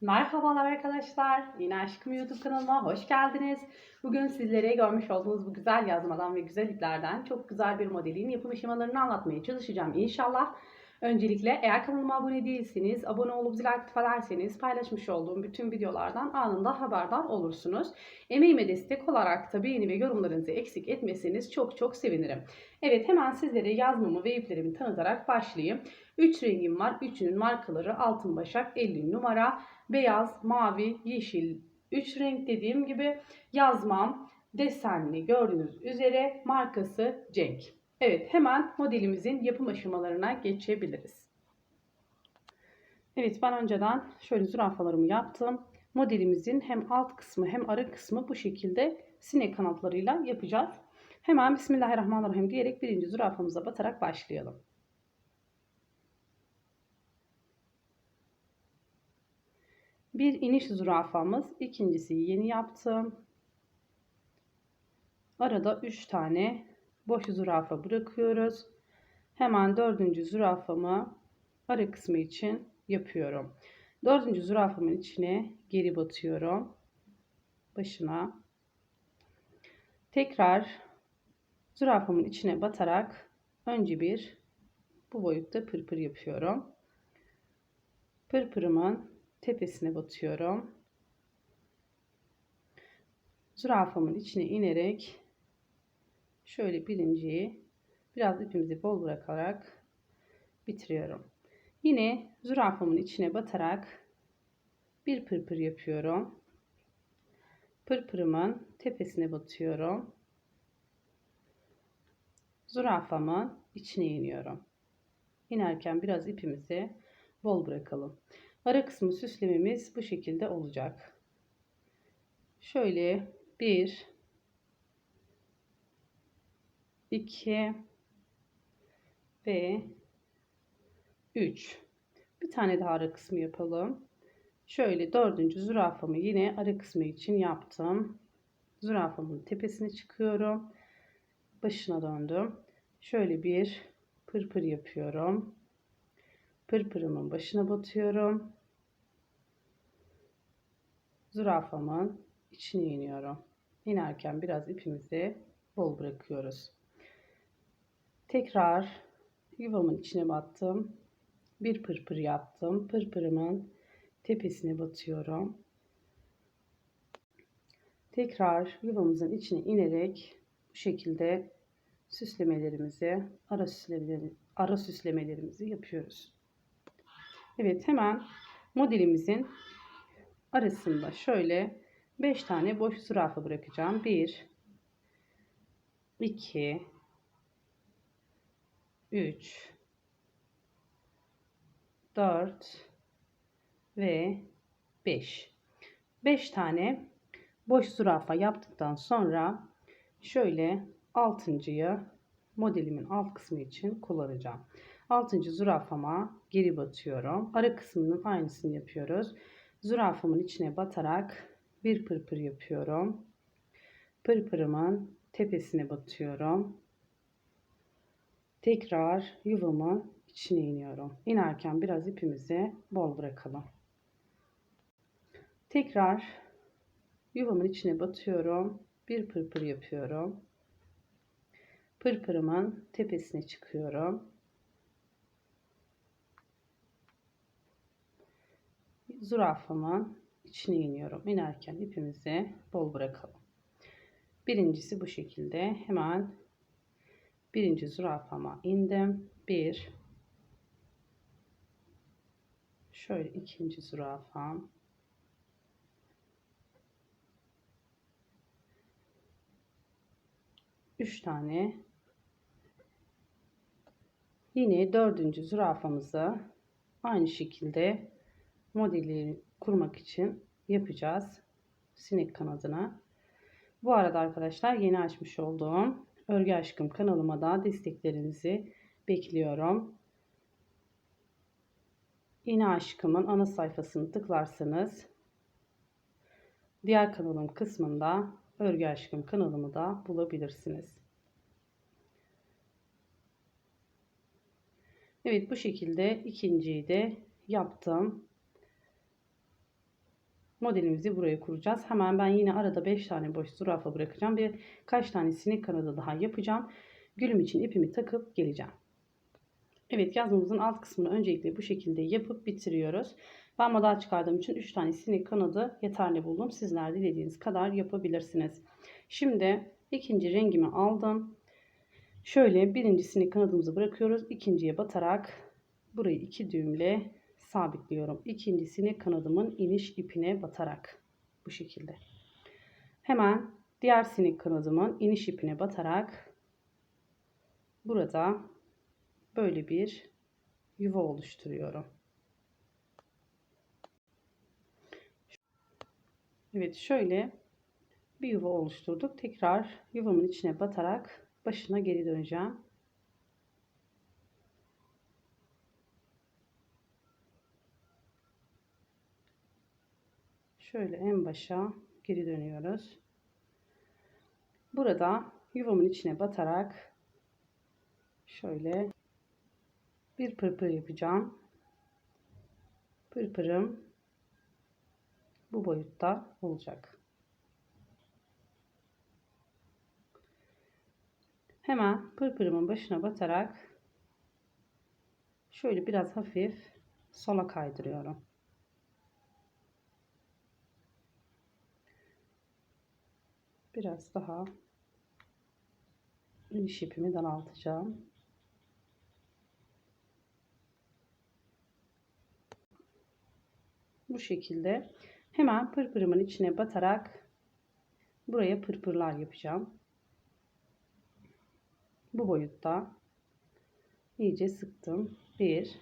Merhabalar arkadaşlar. Yine Aşkım YouTube kanalıma hoş geldiniz. Bugün sizlere görmüş olduğunuz bu güzel yazmadan ve güzel iplerden çok güzel bir modelin yapım aşamalarını anlatmaya çalışacağım inşallah. Öncelikle eğer kanalıma abone değilseniz, abone olup zil aktif ederseniz paylaşmış olduğum bütün videolardan anında haberdar olursunuz. Emeğime destek olarak da beğeni ve yorumlarınızı eksik etmeseniz çok çok sevinirim. Evet hemen sizlere yazmamı ve iplerimi tanıtarak başlayayım. 3 rengim var. Üçünün markaları Altın Başak 50 numara, beyaz, mavi, yeşil. 3 renk dediğim gibi yazmam desenli gördüğünüz üzere markası Cenk. Evet hemen modelimizin yapım aşamalarına geçebiliriz. Evet ben önceden şöyle zürafalarımı yaptım. Modelimizin hem alt kısmı hem ara kısmı bu şekilde sinek kanatlarıyla yapacağız. Hemen Bismillahirrahmanirrahim diyerek birinci zürafamıza batarak başlayalım. Bir iniş zürafamız. ikincisi yeni yaptım. Arada 3 tane boş zürafa bırakıyoruz. Hemen dördüncü zürafamı ara kısmı için yapıyorum. Dördüncü zürafamın içine geri batıyorum. Başına. Tekrar zürafamın içine batarak önce bir bu boyutta pırpır yapıyorum. Pırpırımın tepesine batıyorum. Zürafamın içine inerek şöyle birinciyi biraz ipimizi bol bırakarak bitiriyorum. Yine zürafamın içine batarak bir pırpır yapıyorum. Pırpırımın tepesine batıyorum. Zürafamın içine iniyorum. İnerken biraz ipimizi bol bırakalım. Ara kısmı süslememiz bu şekilde olacak. Şöyle bir, iki ve üç. Bir tane daha ara kısmı yapalım. Şöyle dördüncü zürafamı yine ara kısmı için yaptım. Zürafamın tepesine çıkıyorum. Başına döndüm. Şöyle bir pırpır yapıyorum. Pırpırımın başına batıyorum. Zürafamın içine iniyorum. İnerken biraz ipimizi bol bırakıyoruz. Tekrar yuvamın içine battım. Bir pırpır yaptım. Pırpırımın tepesine batıyorum. Tekrar yuvamızın içine inerek bu şekilde süslemelerimizi, ara, süslemeleri, ara süslemelerimizi yapıyoruz. Evet hemen modelimizin arasında şöyle 5 tane boş zürafa bırakacağım. 1 2 3 4 ve 5 5 tane boş zürafa yaptıktan sonra şöyle altıncıyı modelimin alt kısmı için kullanacağım. Altıncı zürafama geri batıyorum. Ara kısmının aynısını yapıyoruz. Zürafamın içine batarak bir pırpır yapıyorum. Pırpırımın tepesine batıyorum. Tekrar yuvamın içine iniyorum. İnerken biraz ipimizi bol bırakalım. Tekrar yuvamın içine batıyorum. Bir pırpır yapıyorum. Pırpırımın tepesine çıkıyorum. Zürafamın içine iniyorum. İnerken ipimizi bol bırakalım. Birincisi bu şekilde. Hemen birinci zürafama indim. Bir. Şöyle ikinci zürafam. Üç tane Yine dördüncü zürafamızı aynı şekilde modeli kurmak için yapacağız. Sinek kanadına. Bu arada arkadaşlar yeni açmış olduğum Örgü Aşkım kanalıma da desteklerinizi bekliyorum. Yine Aşkım'ın ana sayfasını tıklarsanız diğer kanalım kısmında Örgü Aşkım kanalımı da bulabilirsiniz. Evet bu şekilde ikinciyi de yaptım. Modelimizi buraya kuracağız. Hemen ben yine arada 5 tane boş zürafa bırakacağım ve kaç tane sinek kanadı daha yapacağım. Gülüm için ipimi takıp geleceğim. Evet yazmamızın alt kısmını öncelikle bu şekilde yapıp bitiriyoruz. Ben model çıkardığım için 3 tane sinek kanadı yeterli buldum. Sizler dilediğiniz kadar yapabilirsiniz. Şimdi ikinci rengimi aldım. Şöyle birinci sinek kanadımızı bırakıyoruz. İkinciye batarak burayı iki düğümle sabitliyorum. İkinci sinek kanadımın iniş ipine batarak bu şekilde. Hemen diğer sinek kanadımın iniş ipine batarak burada böyle bir yuva oluşturuyorum. Evet şöyle bir yuva oluşturduk. Tekrar yuvamın içine batarak başına geri döneceğim. Şöyle en başa geri dönüyoruz. Burada yuvamın içine batarak şöyle bir pırpır yapacağım. Pırpırım bu boyutta olacak. Hemen pırpırımın başına batarak şöyle biraz hafif sola kaydırıyorum. Biraz daha iniş ipimi daraltacağım. Bu şekilde hemen pırpırımın içine batarak buraya pırpırlar yapacağım. Bu boyutta iyice sıktım. Bir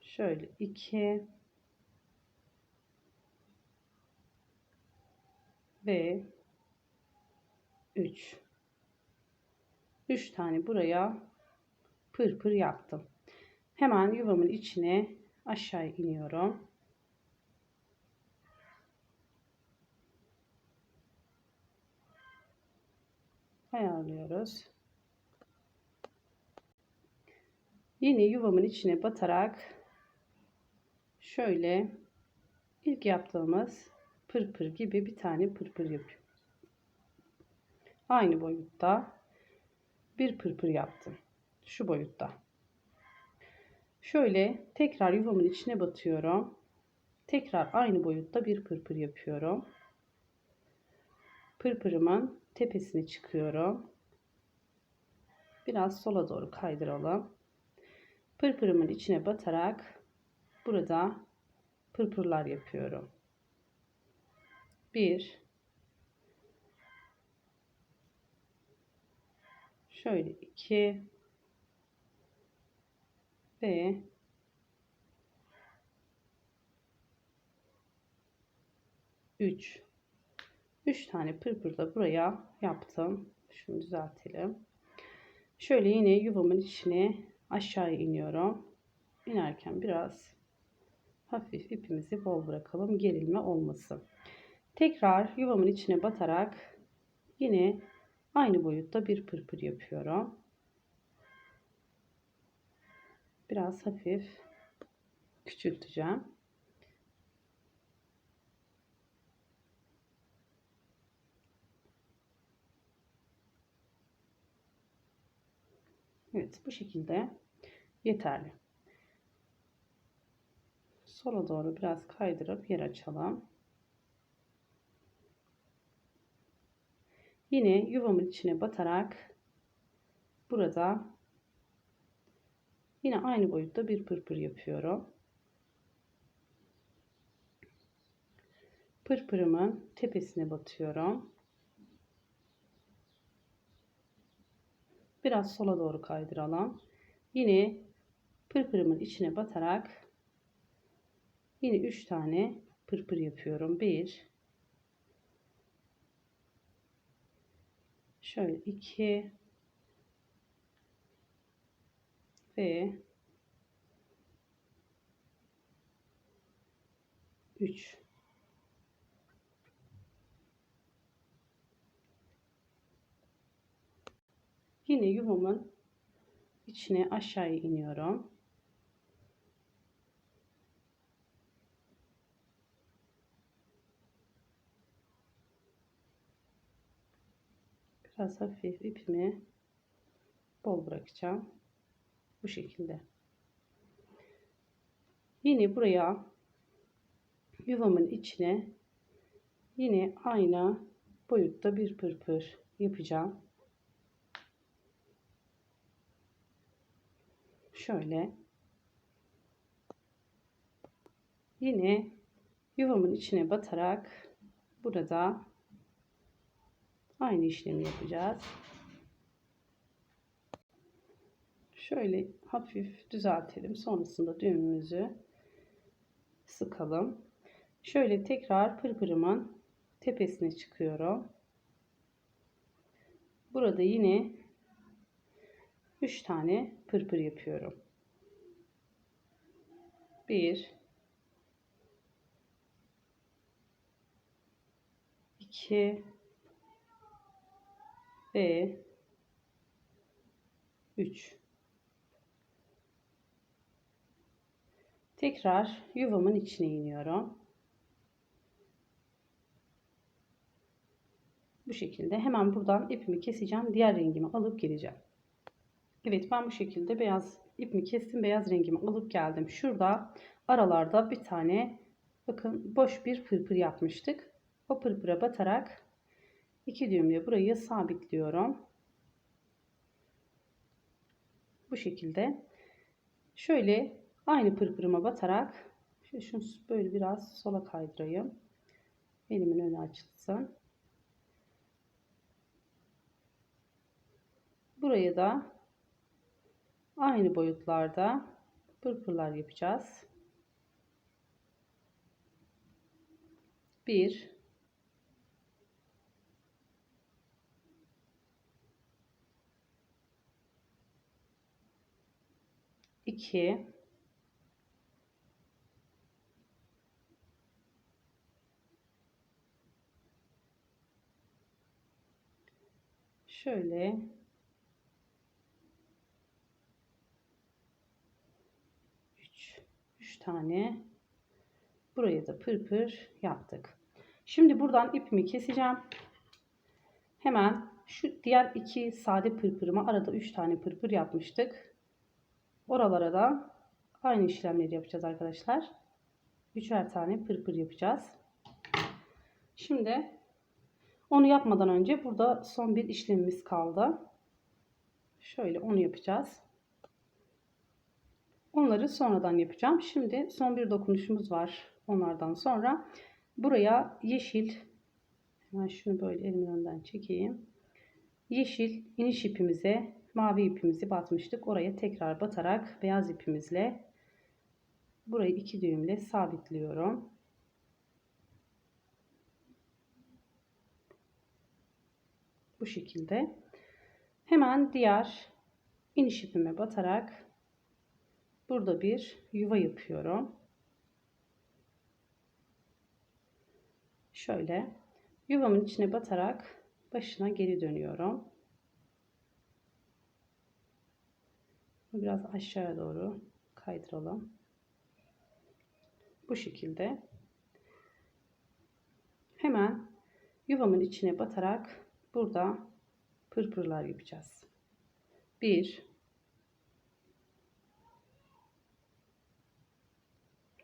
şöyle iki ve 3 3 tane buraya pır pır yaptım. Hemen yuvamın içine aşağı iniyorum. Ayarlıyoruz. Yine yuvamın içine batarak şöyle ilk yaptığımız pırpır gibi bir tane pırpır yapıyorum. Aynı boyutta bir pırpır yaptım. Şu boyutta. Şöyle tekrar yuvamın içine batıyorum. Tekrar aynı boyutta bir pırpır yapıyorum. Pırpırımın tepesine çıkıyorum. Biraz sola doğru kaydıralım. Pırpırımın içine batarak burada pırpırlar yapıyorum. 1 şöyle 2 ve 3 3 tane pırpır da buraya yaptım. Şunu düzeltelim. Şöyle yine yuvamın içine aşağıya iniyorum. İnerken biraz hafif ipimizi bol bırakalım. Gerilme olmasın. Tekrar yuvamın içine batarak yine aynı boyutta bir pırpır yapıyorum. Biraz hafif küçülteceğim. Evet bu şekilde yeterli. Sola doğru biraz kaydırıp yer açalım. Yine yuvamın içine batarak burada yine aynı boyutta bir pırpır yapıyorum. Pırpırımın tepesine batıyorum. Biraz sola doğru kaydıralım. Yine pırpırımın içine batarak yine 3 tane pırpır yapıyorum. 1 şöyle 2 ve 3 Yine yuvamın içine aşağıya iniyorum. Biraz hafif ipimi bol bırakacağım. Bu şekilde. Yine buraya yuvamın içine yine aynı boyutta bir pırpır yapacağım. Şöyle. Yine yuvamın içine batarak burada aynı işlemi yapacağız. Şöyle hafif düzeltelim. Sonrasında düğümümüzü sıkalım. Şöyle tekrar pırpırımın tepesine çıkıyorum. Burada yine 3 tane pırpır yapıyorum. 1 2 ve 3 Tekrar yuvamın içine iniyorum. Bu şekilde hemen buradan ipimi keseceğim. Diğer rengimi alıp geleceğim. Evet ben bu şekilde beyaz ipimi kestim. Beyaz rengimi alıp geldim. Şurada aralarda bir tane bakın boş bir pırpır yapmıştık. O pırpıra batarak iki düğümle burayı sabitliyorum. Bu şekilde. Şöyle aynı pırpırıma batarak şunu böyle biraz sola kaydırayım. Elimin önü açılsın. Buraya da aynı boyutlarda pırpırlar yapacağız. 1 2 şöyle 3 tane buraya da pırpır yaptık. Şimdi buradan ipimi keseceğim. Hemen şu diğer iki sade pırpırıma arada 3 tane pırpır yapmıştık. Oralara da aynı işlemleri yapacağız arkadaşlar. Üçer tane pırpır yapacağız. Şimdi onu yapmadan önce burada son bir işlemimiz kaldı. Şöyle onu yapacağız. Onları sonradan yapacağım. Şimdi son bir dokunuşumuz var. Onlardan sonra buraya yeşil hemen şunu böyle elimin önden çekeyim. Yeşil iniş ipimize mavi ipimizi batmıştık. Oraya tekrar batarak beyaz ipimizle burayı iki düğümle sabitliyorum. Bu şekilde. Hemen diğer iniş ipime batarak Burada bir yuva yapıyorum. Şöyle yuvamın içine batarak başına geri dönüyorum. Biraz aşağıya doğru kaydıralım. Bu şekilde. Hemen yuvamın içine batarak burada pırpırlar yapacağız. 1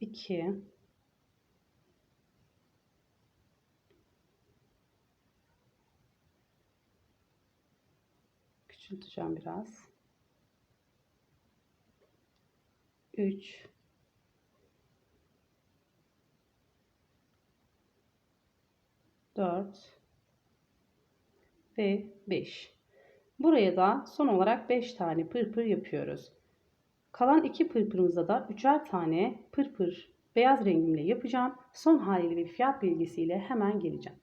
2 küçülteceğim biraz 3 4 ve 5 buraya da son olarak 5 tane pırpır yapıyoruz Kalan iki pırpırımıza da üçer tane pırpır beyaz rengimle yapacağım. Son haliyle bir fiyat bilgisiyle hemen geleceğim.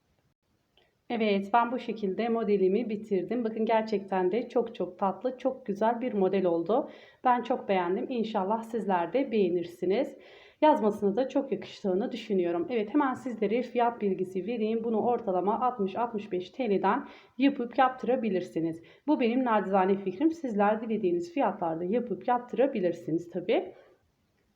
Evet ben bu şekilde modelimi bitirdim. Bakın gerçekten de çok çok tatlı, çok güzel bir model oldu. Ben çok beğendim. İnşallah sizler de beğenirsiniz yazmasını da çok yakıştığını düşünüyorum. Evet hemen sizlere fiyat bilgisi vereyim. Bunu ortalama 60-65 TL'den yapıp yaptırabilirsiniz. Bu benim nacizane fikrim. Sizler dilediğiniz fiyatlarda yapıp yaptırabilirsiniz tabi.